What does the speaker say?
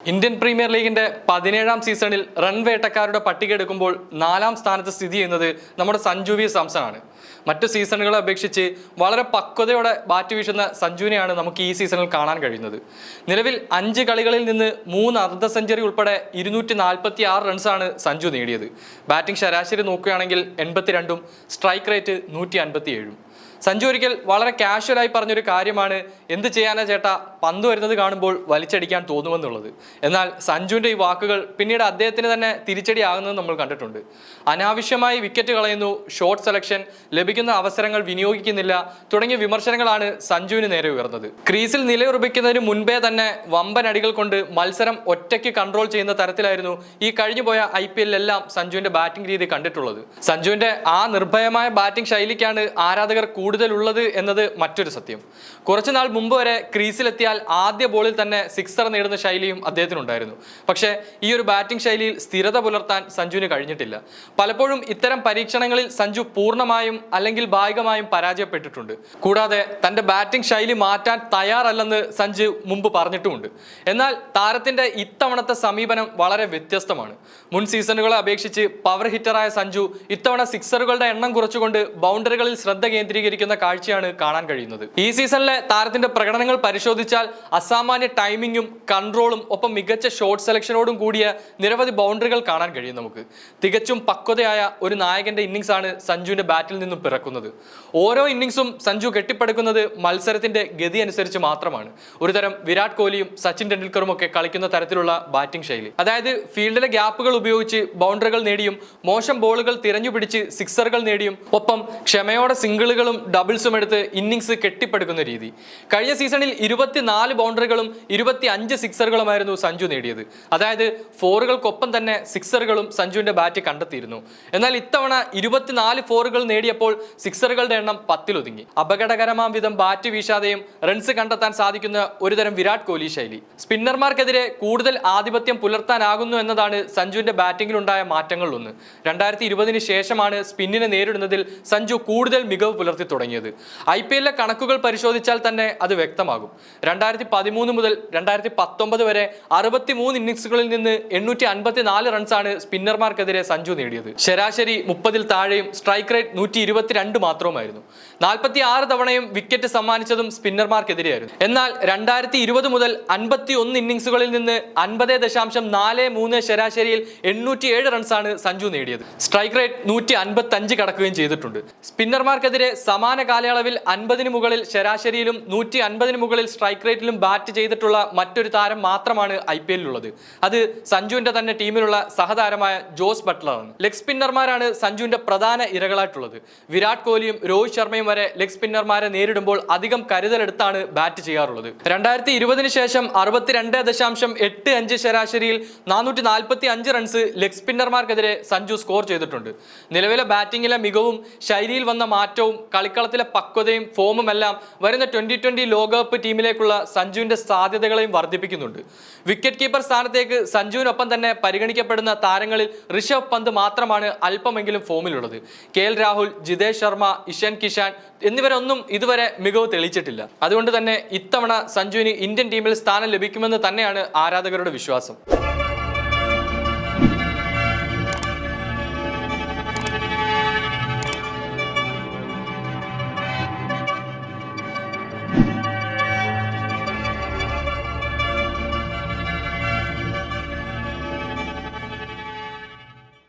Indian premier ലീഗിന്റെ പതിനേഴാം സീസണിൽ റൺ വേട്ടക്കാരുടെ പട്ടിക എടുക്കുമ്പോൾ നാലാം സ്ഥാനത്ത് സ്ഥിതി ചെയ്യുന്നത് നമ്മുടെ സഞ്ജു വി സാംസൺ ആണ് മറ്റു സീസണുകളെ അപേക്ഷിച്ച് വളരെ പക്വതയോടെ ബാറ്റ് വീശുന്ന സഞ്ജുവിനെയാണ് നമുക്ക് ഈ സീസണിൽ കാണാൻ കഴിയുന്നത്. നിലവിൽ അഞ്ച് കളികളിൽ നിന്ന് മൂന്ന് അർദ്ധ സെഞ്ചുറി ഉൾപ്പെടെ ഇരുന്നൂറ്റി നാൽപ്പത്തി ആറ് റൺസാണ് സഞ്ജു നേടിയത്. ബാറ്റിംഗ് ശരാശരി നോക്കുകയാണെങ്കിൽ എൺപത്തിരണ്ടും സ്ട്രൈക്ക് റേറ്റ് നൂറ്റി അൻപത്തി ഏഴും സഞ്ജു ഒരിക്കൽ വളരെ കാഷ്വലായി പറഞ്ഞൊരു കാര്യമാണ്. എന്ത് ചെയ്യാനാ ചേട്ടാ? പന്ത് വരുന്നത് കാണുമ്പോൾ വലിച്ചടിക്കാൻ തോന്നുമെന്നുള്ളത്. എന്നാൽ സഞ്ജുവിന്റെ ഈ വാക്കുകൾ പിന്നീട് അദ്ദേഹത്തിന് തന്നെ തിരിച്ചടി ആകുന്നത് നമ്മൾ കണ്ടിട്ടുണ്ട്. അനാവശ്യമായി വിക്കറ്റ് കളയുന്നു ഷോർട്ട് സെലക്ഷൻ ലഭിക്കുന്ന അവസരങ്ങൾ വിനിയോഗിക്കുന്നില്ല തുടങ്ങിയ വിമർശനങ്ങളാണ് സഞ്ജുവിന് നേരെ ഉയർന്നത്. ക്രീസിൽ നിലയുറപ്പിക്കുന്നതിന് മുൻപേ തന്നെ വമ്പൻ അടികൾ കൊണ്ട് മത്സരം ഒറ്റയ്ക്ക് കൺട്രോൾ ചെയ്യുന്ന തരത്തിലായിരുന്നു ഈ കഴിഞ്ഞുപോയ ഐ പി എല്ലാം സഞ്ജുവിന്റെ ബാറ്റിംഗ് രീതി കണ്ടിട്ടുള്ളത്. സഞ്ജുവിന്റെ ആ നിർഭയമായ ബാറ്റിംഗ് ശൈലിക്കാണ് ആരാധകർ കൂടുതലുള്ളത് എന്നത് മറ്റൊരു സത്യം. കുറച്ച് നാൾ മുമ്പ് വരെ ക്രീസിലെത്തിയാൽ ആദ്യ ബോളിൽ തന്നെ സിക്സർ നേടുന്ന ശൈലിയും അദ്ദേഹത്തിനുണ്ടായിരുന്നു. പക്ഷേ ഈ ഒരു ബാറ്റിംഗ് ശൈലിയിൽ സ്ഥിരത പുലർത്താൻ സഞ്ജുവിന് കഴിഞ്ഞിട്ടില്ല. പലപ്പോഴും ഇത്തരം പരീക്ഷണങ്ങളിൽ സഞ്ജു പൂർണമായും അല്ലെങ്കിൽ ഭാഗികമായും പരാജയപ്പെട്ടിട്ടുണ്ട്. കൂടാതെ തന്റെ ബാറ്റിംഗ് ശൈലി മാറ്റാൻ തയ്യാറല്ലെന്ന് സഞ്ജു മുമ്പ് പറഞ്ഞിട്ടുമുണ്ട്. എന്നാൽ താരത്തിന്റെ ഇത്തവണത്തെ സമീപനം വളരെ വ്യത്യസ്തമാണ്. മുൻ സീസണുകളെ അപേക്ഷിച്ച് പവർ ഹിറ്ററായ സഞ്ജു ഇത്തവണ സിക്സറുകളുടെ എണ്ണം കുറച്ചുകൊണ്ട് ബൗണ്ടറികളിൽ ശ്രദ്ധ കേന്ദ്രീകരിക്കുന്ന കാഴ്ചയാണ് കാണാൻ കഴിയുന്നത്. ഈ സീസണിലെ താരത്തിന്റെ പ്രകടനങ്ങൾ പരിശോധിച്ചാൽ അസാമാന്യ ടൈമിങ്ങും കൺട്രോളും ഒപ്പം മികച്ച ഷോട്ട് സെലക്ഷനോടും കൂടിയ നിരവധി ബൗണ്ടറികൾ കാണാൻ കഴിയും നമുക്ക്. തികച്ചും പക്വതയായ ഒരു നായകന്റെ ഇന്നിങ്സ് ആണ് സഞ്ജുവിന്റെ ബാറ്റിൽ നിന്നും പിറക്കുന്നത്. ഓരോ ഇന്നിങ്സും സഞ്ജു കെട്ടിപ്പടുക്കുന്നത് മത്സരത്തിന്റെ ഗതി അനുസരിച്ച് മാത്രമാണ്. ഒരുതരം വിരാട് കോഹ്ലിയും സച്ചിൻ ടെണ്ടുൽക്കറും ഒക്കെ കളിക്കുന്ന തരത്തിലുള്ള ബാറ്റിംഗ് ശൈലി. അതായത് ഫീൽഡിലെ ഗ്യാപ്പുകൾ ഉപയോഗിച്ച് ബൗണ്ടറികൾ നേടിയും മോശം ബോളുകൾ തിരഞ്ഞുപിടിച്ച് സിക്സറുകൾ നേടിയും ഒപ്പം ക്ഷമയോടെ സിംഗിളുകളും ഡബിൾസും എടുത്ത് ഇന്നിങ്സ് കെട്ടിപ്പടുക്കുന്ന രീതി. കഴിഞ്ഞ സീസണിൽ ഇരുപത്തിനാല് ബൗണ്ടറികളും ഇരുപത്തി അഞ്ച് സിക്സറുകളുമായിരുന്നു സഞ്ജു നേടിയത്. അതായത് ഫോറുകൾക്കൊപ്പം തന്നെ സിക്സറുകളും സഞ്ജുവിന്റെ ബാറ്റ് കണ്ടെത്തിയിരുന്നു. എന്നാൽ ഇത്തവണ ഇരുപത്തിനാല് ഫോറുകൾ നേടിയപ്പോൾ സിക്സറുകളുടെ എണ്ണം പത്തിലൊതുങ്ങി. അപകടകരമാം വിധം ബാറ്റ് വീശാതെയും റൺസ് കണ്ടെത്താൻ സാധിക്കുന്ന ഒരുതരം വിരാട് കോഹ്ലി ശൈലി. സ്പിന്നർമാർക്കെതിരെ കൂടുതൽ ആധിപത്യം പുലർത്താനാകുന്നു എന്നതാണ് സഞ്ജുവിന്റെ ബാറ്റിംഗിലുണ്ടായ മാറ്റങ്ങളിലൊന്ന്. രണ്ടായിരത്തി ഇരുപതിന് ശേഷമാണ് സ്പിന്നിനെ നേരിടുന്നതിൽ സഞ്ജു കൂടുതൽ മികവ് പുലർത്തി തുടങ്ങിയത്. ഐ പി എല്ലിലെ കണക്കുകൾ പരിശോധിച്ചാൽ തന്നെ അത് വ്യക്തമാകും. രണ്ടായിരത്തി പതിമൂന്ന് മുതൽ രണ്ടായിരത്തി പത്തൊമ്പത് വരെ അറുപത്തി മൂന്ന് ഇന്നിംഗ്സുകളിൽ നിന്ന് എണ്ണൂറ്റി അൻപത്തി നാല് റൺസാണ് സ്പിന്നർമാർക്കെതിരെ സഞ്ജു നേടിയത്. ശരാശരി മുപ്പതിൽ താഴെയും സ്ട്രൈക്ക് റേറ്റ് നൂറ്റി ഇരുപത്തിരണ്ട് മാത്രമായിരുന്നു നാൽപ്പത്തി ആറ് തവണയും വിക്കറ്റ് സമ്മാനിച്ചതും സ്പിന്നർമാർക്കെതിരെയായിരുന്നു. എന്നാൽ രണ്ടായിരത്തി ഇരുപത് മുതൽ അൻപത്തി ഒന്ന് ഇന്നിംഗ്സുകളിൽ നിന്ന് അൻപത് ദശാംശം നാല് മൂന്ന് ശരാശരിയിൽ എണ്ണൂറ്റി ഏഴ് റൺസാണ് സഞ്ജു നേടിയത്. സ്ട്രൈക്ക് റേറ്റ് നൂറ്റി അൻപത്തി അഞ്ച് കടക്കുകയും ചെയ്തിട്ടുണ്ട്. സ്പിന്നർമാർക്കെതിരെ സമാന കാലയളവിൽ അൻപതിന് മുകളിൽ ശരാശരിയിലും നൂറ്റി അൻപതിന് മുകളിൽ സ്ട്രൈക്ക് റേറ്റിലും ബാറ്റ് ചെയ്തിട്ടുള്ള മറ്റൊരു താരം മാത്രമാണ് ഐ പി എല്ലിലുള്ളത് അത് സഞ്ജുവിന്റെ തന്നെ ടീമിലുള്ള സഹതാരമായ ജോസ് ബട്ട്ലറാണ്. ലെഗ് സ്പിന്നർമാരാണ് സഞ്ജുവിന്റെ പ്രധാന ഇരകളായിട്ടുള്ളത്. വിരാട് കോഹ്ലിയും രോഹിത് ശർമ്മയും വരെ ലെഗ് സ്പിന്നർമാരെ നേരിടുമ്പോൾ അധികം കരുതലെടുത്താണ് ബാറ്റ് ചെയ്യാറുള്ളത്. രണ്ടായിരത്തി ഇരുപതിന് ശേഷം അറുപത്തിരണ്ട് ദശാംശം എട്ട് അഞ്ച് ശരാശരിയിൽ നാനൂറ്റി നാൽപ്പത്തി അഞ്ച് റൺസ് ലെഗ് സ്പിന്നർമാർക്കെതിരെ സഞ്ജു സ്കോർ ചെയ്തിട്ടുണ്ട്. നിലവിലെ ബാറ്റിംഗിലെ മികവും ശൈലിയിൽ വന്ന മാറ്റവും കളിക്കളത്തിലെ പക്വതയും ഫോമും എല്ലാം വരുന്ന ട്വന്റി ട്വന്റി ലോകകപ്പ് ടീമിലേക്കുള്ള സഞ്ജുവിന്റെ സാധ്യതകളെയും വർദ്ധിപ്പിക്കുന്നുണ്ട്. വിക്കറ്റ് കീപ്പർ സ്ഥാനത്തേക്ക് സഞ്ജുവിനൊപ്പം തന്നെ പരിഗണിക്കപ്പെടുന്ന താരങ്ങളിൽ ഋഷഭ് പന്ത് മാത്രമാണ് അല്പമെങ്കിലും ഫോമിലുള്ളത് കെ എൽ രാഹുൽ ജിതേഷ് ശർമ്മ ഇഷൻ കിഷാൻ എന്നിവരൊന്നും ഇതുവരെ മികവ് തെളിയിച്ചിട്ടില്ല. അതുകൊണ്ട് തന്നെ ഇത്തവണ സഞ്ജുവിന് ഇന്ത്യൻ ടീമിൽ സ്ഥാനം ലഭിക്കുമെന്ന് തന്നെയാണ് ആരാധകരുടെ വിശ്വാസം.